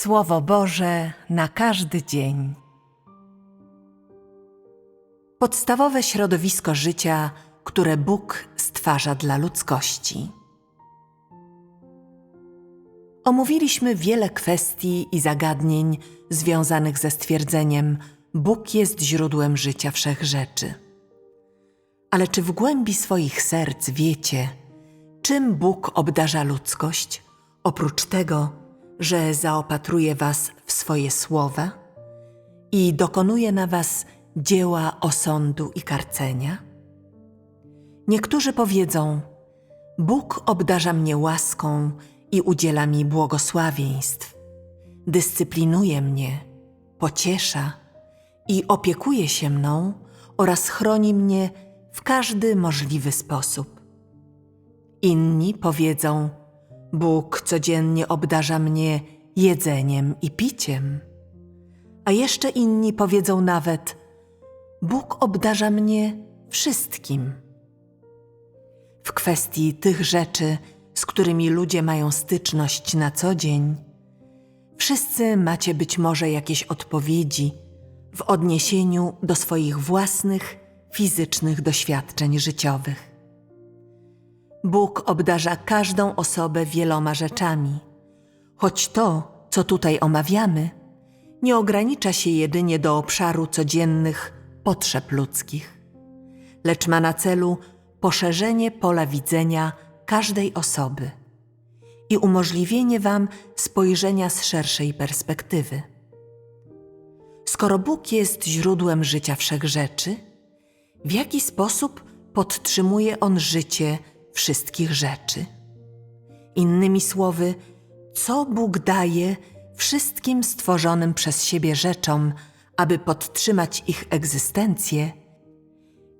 Słowo Boże na każdy dzień. Podstawowe środowisko życia, które Bóg stwarza dla ludzkości. Omówiliśmy wiele kwestii i zagadnień związanych ze stwierdzeniem Bóg jest źródłem życia wszechrzeczy. Ale czy w głębi swoich serc wiecie, czym Bóg obdarza ludzkość, oprócz tego, że zaopatruje was w swoje słowa i dokonuje na was dzieła osądu i karcenia? Niektórzy powiedzą: Bóg obdarza mnie łaską i udziela mi błogosławieństw, dyscyplinuje mnie, pociesza i opiekuje się mną oraz chroni mnie w każdy możliwy sposób. Inni powiedzą: Bóg codziennie obdarza mnie jedzeniem i piciem. A jeszcze inni powiedzą nawet: Bóg obdarza mnie wszystkim. W kwestii tych rzeczy, z którymi ludzie mają styczność na co dzień, wszyscy macie być może jakieś odpowiedzi w odniesieniu do swoich własnych fizycznych doświadczeń życiowych. Bóg obdarza każdą osobę wieloma rzeczami, choć to, co tutaj omawiamy, nie ogranicza się jedynie do obszaru codziennych potrzeb ludzkich, lecz ma na celu poszerzenie pola widzenia każdej osoby i umożliwienie Wam spojrzenia z szerszej perspektywy. Skoro Bóg jest źródłem życia wszechrzeczy, w jaki sposób podtrzymuje On życie wszystkich rzeczy? Innymi słowy, co Bóg daje wszystkim stworzonym przez siebie rzeczom, aby podtrzymać ich egzystencję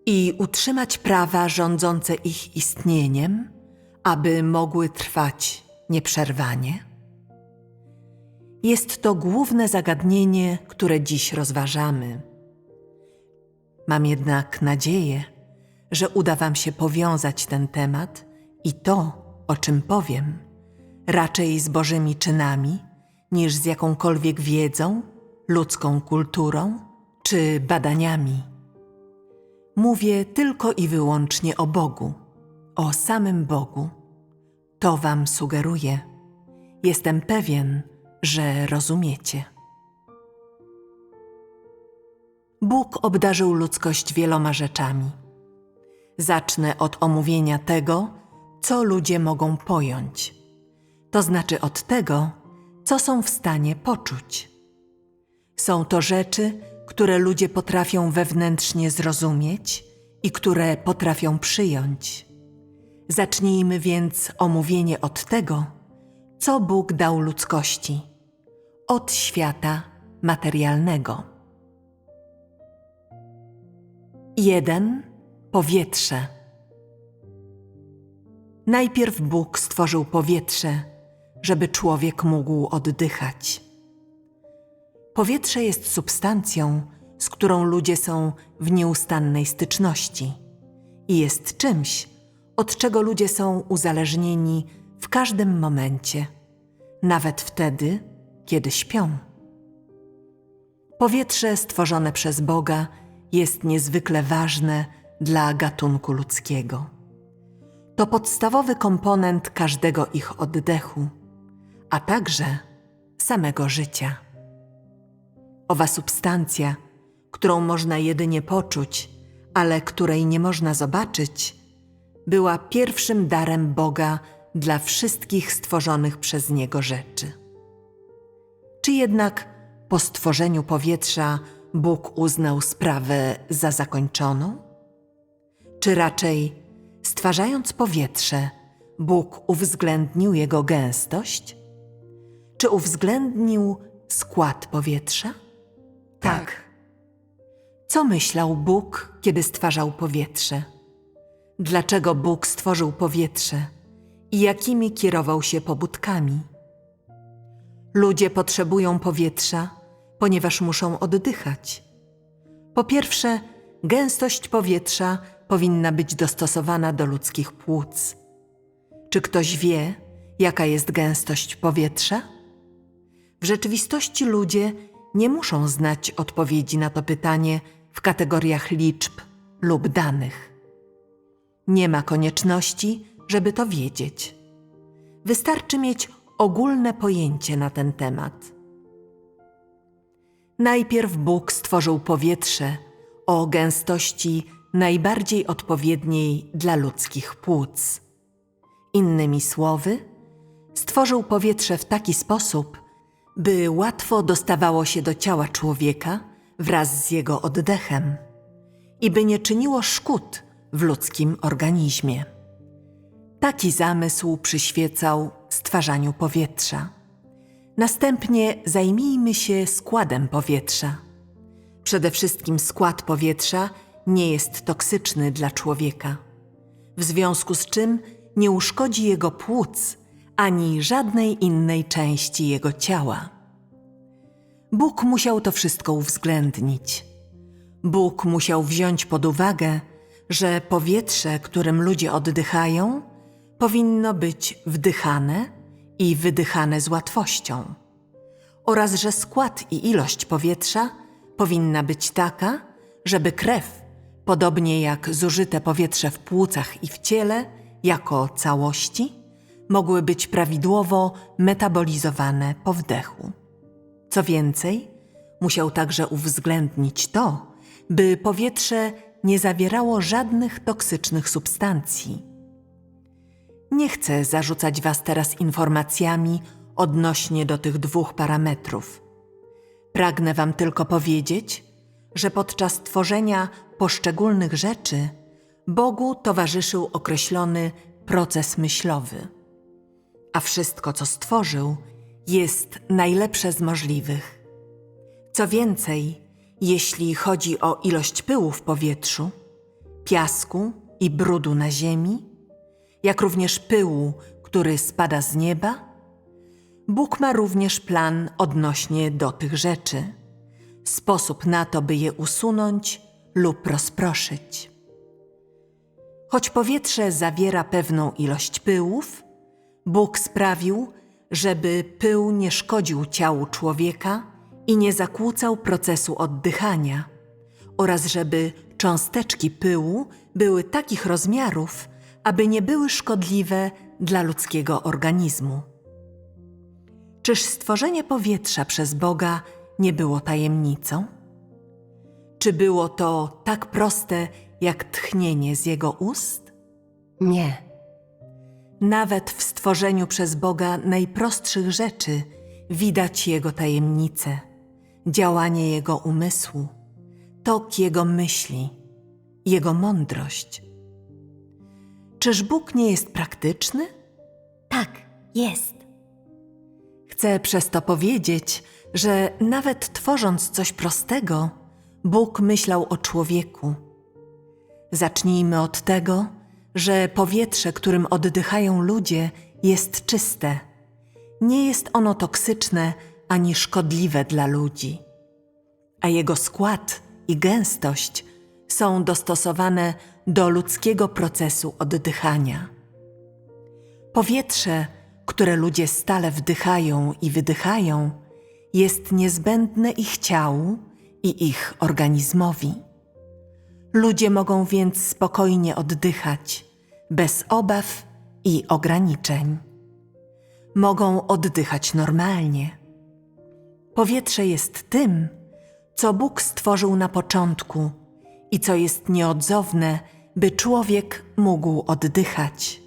i utrzymać prawa rządzące ich istnieniem, aby mogły trwać nieprzerwanie? Jest to główne zagadnienie, które dziś rozważamy. Mam jednak nadzieję, że uda Wam się powiązać ten temat i to, o czym powiem, raczej z Bożymi czynami niż z jakąkolwiek wiedzą, ludzką kulturą czy badaniami. Mówię tylko i wyłącznie o Bogu, o samym Bogu. To Wam sugeruję. Jestem pewien, że rozumiecie. Bóg obdarzył ludzkość wieloma rzeczami. Zacznę od omówienia tego, co ludzie mogą pojąć, to znaczy od tego, co są w stanie poczuć. Są to rzeczy, które ludzie potrafią wewnętrznie zrozumieć i które potrafią przyjąć. Zacznijmy więc omówienie od tego, co Bóg dał ludzkości, od świata materialnego. 1. Powietrze. Najpierw Bóg stworzył powietrze, żeby człowiek mógł oddychać. Powietrze jest substancją, z którą ludzie są w nieustannej styczności i jest czymś, od czego ludzie są uzależnieni w każdym momencie, nawet wtedy, kiedy śpią. Powietrze stworzone przez Boga jest niezwykle ważne dla gatunku ludzkiego. To podstawowy komponent każdego ich oddechu, a także samego życia. Owa substancja, którą można jedynie poczuć, ale której nie można zobaczyć, była pierwszym darem Boga dla wszystkich stworzonych przez Niego rzeczy. Czy jednak po stworzeniu powietrza Bóg uznał sprawę za zakończoną? Czy raczej, stwarzając powietrze, Bóg uwzględnił jego gęstość? Czy uwzględnił skład powietrza? Tak. Co myślał Bóg, kiedy stwarzał powietrze? Dlaczego Bóg stworzył powietrze i jakimi kierował się pobudkami? Ludzie potrzebują powietrza, ponieważ muszą oddychać. Po pierwsze, gęstość powietrza powinna być dostosowana do ludzkich płuc. Czy ktoś wie, jaka jest gęstość powietrza? W rzeczywistości ludzie nie muszą znać odpowiedzi na to pytanie w kategoriach liczb lub danych. Nie ma konieczności, żeby to wiedzieć. Wystarczy mieć ogólne pojęcie na ten temat. Najpierw Bóg stworzył powietrze o gęstości najbardziej odpowiedniej dla ludzkich płuc. Innymi słowy, stworzył powietrze w taki sposób, by łatwo dostawało się do ciała człowieka wraz z jego oddechem i by nie czyniło szkód w ludzkim organizmie. Taki zamysł przyświecał stwarzaniu powietrza. Następnie zajmijmy się składem powietrza. Przede wszystkim skład powietrza nie jest toksyczny dla człowieka, w związku z czym nie uszkodzi jego płuc ani żadnej innej części jego ciała. Bóg musiał to wszystko uwzględnić. Bóg musiał wziąć pod uwagę, że powietrze, którym ludzie oddychają, powinno być wdychane i wydychane z łatwością, oraz że skład i ilość powietrza powinna być taka, żeby krew, podobnie jak zużyte powietrze w płucach i w ciele, jako całości, mogły być prawidłowo metabolizowane po wdechu. Co więcej, musiał także uwzględnić to, by powietrze nie zawierało żadnych toksycznych substancji. Nie chcę zarzucać Was teraz informacjami odnośnie do tych dwóch parametrów. Pragnę Wam tylko powiedzieć, że podczas tworzenia poszczególnych rzeczy Bogu towarzyszył określony proces myślowy, a wszystko, co stworzył, jest najlepsze z możliwych. Co więcej, jeśli chodzi o ilość pyłu w powietrzu, piasku i brudu na ziemi, jak również pyłu, który spada z nieba, Bóg ma również plan odnośnie do tych rzeczy, sposób na to, by je usunąć lub rozproszyć. Choć powietrze zawiera pewną ilość pyłów, Bóg sprawił, żeby pył nie szkodził ciału człowieka i nie zakłócał procesu oddychania, oraz żeby cząsteczki pyłu były takich rozmiarów, aby nie były szkodliwe dla ludzkiego organizmu. Czyż stworzenie powietrza przez Boga nie było tajemnicą? Czy było to tak proste jak tchnienie z Jego ust? Nie. Nawet w stworzeniu przez Boga najprostszych rzeczy widać Jego tajemnice, działanie Jego umysłu, tok Jego myśli, Jego mądrość. Czyż Bóg nie jest praktyczny? Tak, jest. Chcę przez to powiedzieć, że nawet tworząc coś prostego, Bóg myślał o człowieku. Zacznijmy od tego, że powietrze, którym oddychają ludzie, jest czyste. Nie jest ono toksyczne ani szkodliwe dla ludzi, a jego skład i gęstość są dostosowane do ludzkiego procesu oddychania. Powietrze, które ludzie stale wdychają i wydychają, jest niezbędne ich ciału i ich organizmowi. Ludzie mogą więc spokojnie oddychać, bez obaw i ograniczeń. Mogą oddychać normalnie. Powietrze jest tym, co Bóg stworzył na początku i co jest nieodzowne, by człowiek mógł oddychać.